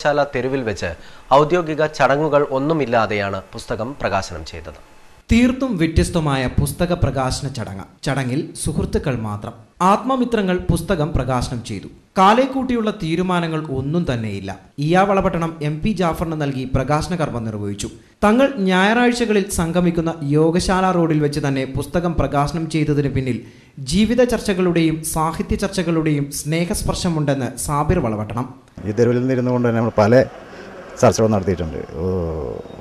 ശാല തെരുവിൽ വെച്ച് ഔദ്യോഗിക ചടങ്ങുകൾ ഒന്നുമില്ലാതെയാണ് പുസ്തകം പ്രകാശനം ചെയ്തത്. തീർത്തും വ്യത്യസ്തമായ പുസ്തക പ്രകാശന ചടങ്ങ് ചടങ്ങിൽ സുഹൃത്തുക്കൾ മാത്രം. ആത്മമിത്രങ്ങൾ പുസ്തകം പ്രകാശനം ചെയ്തു. കാലേക്കൂട്ടിയുള്ള തീരുമാനങ്ങൾ ഒന്നും തന്നെയില്ല. ഇയാവളപട്ടണം എം പി ജാഫറിന് നൽകി പ്രകാശന കർമ്മം നിർവഹിച്ചു. തങ്ങൾ ഞായറാഴ്ചകളിൽ സംഗമിക്കുന്ന യോഗശാല റോഡിൽ വെച്ച് തന്നെ പുസ്തകം പ്രകാശനം ചെയ്തതിന് പിന്നിൽ ജീവിത ചർച്ചകളുടെയും സാഹിത്യ ചർച്ചകളുടെയും സ്നേഹസ്പർശമുണ്ടെന്ന് സാബിർ വളപട്ടണം. ഈ തെരുവിൽ നിന്നിരുന്നു കൊണ്ട് തന്നെ നമ്മൾ പല ചർച്ചകളും നടത്തിയിട്ടുണ്ട്.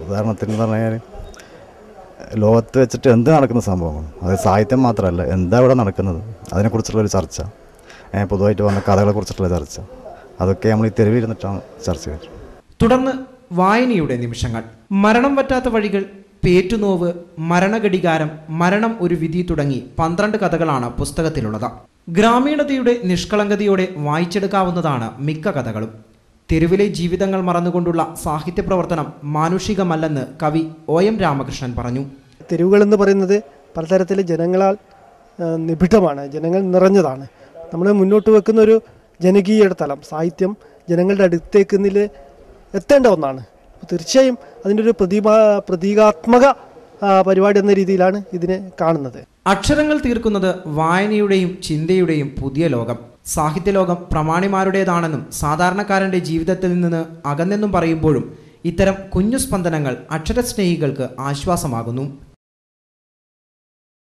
ഉദാഹരണത്തിന് പറഞ്ഞാൽ ലോകത്ത് വെച്ചിട്ട് എന്ത് നടക്കുന്ന സംഭവമാണ്? അത് സാഹിത്യം മാത്രമല്ല എന്താ ഇവിടെ നടക്കുന്നത്? അതിനെക്കുറിച്ചുള്ളൊരു ചർച്ച. ഏ, പൊതുവായിട്ട് വന്ന കഥകളെക്കുറിച്ചിട്ടുള്ള ചർച്ച. അതൊക്കെ നമ്മൾ ഈ തെരുവിരുന്നിട്ടാണ് ചർച്ച ചെയ്തത്. തുടർന്ന് വായനയുടെ നിമിഷങ്ങൾ. മരണം പറ്റാത്ത വഴികൾ പേറ്റുനോവ് മരണഘടികാരം മരണം ഒരു വിധി തുടങ്ങി പന്ത്രണ്ട് കഥകളാണ് പുസ്തകത്തിലുള്ളത്. ഗ്രാമീണതയുടെ നിഷ്കളങ്കതയോടെ വായിച്ചെടുക്കാവുന്നതാണ് മിക്ക കഥകളും. തെരുവിലെ ജീവിതങ്ങൾ മറന്നുകൊണ്ടുള്ള സാഹിത്യ പ്രവർത്തനം മാനുഷികമല്ലെന്ന് കവി ഒ എം രാമകൃഷ്ണൻ പറഞ്ഞു. തെരുവുകൾ എന്ന് പറയുന്നത് പലതരത്തിലെ ജനങ്ങളാൽ നിബിഡമാണ് ജനങ്ങൾ നിറഞ്ഞതാണ്. നമ്മൾ മുന്നോട്ട് വെക്കുന്ന ഒരു ജനകീയ തലം സാഹിത്യം ജനങ്ങളുടെ അടുത്തേക്ക് നില എത്തേണ്ട ഒന്നാണ്. തീർച്ചയായും അതിന്റെ ഒരു പ്രതിഭാ പ്രതീകാത്മക പരിപാടി എന്ന രീതിയിലാണ് ഇതിനെ കാണുന്നത്. അക്ഷരങ്ങൾ തീർക്കുന്നത് വായനയുടെയും ചിന്തയുടെയും പുതിയ ലോകം. സാഹിത്യലോകം പ്രമാണിമാരുടേതാണെന്നും സാധാരണക്കാരന്റെ ജീവിതത്തിൽ നിന്ന് അകന്നെന്നും പറയുമ്പോഴും ഇത്തരം കുഞ്ഞു സ്പന്ദനങ്ങൾ അക്ഷരസ്നേഹികൾക്ക് ആശ്വാസമാകുന്നു.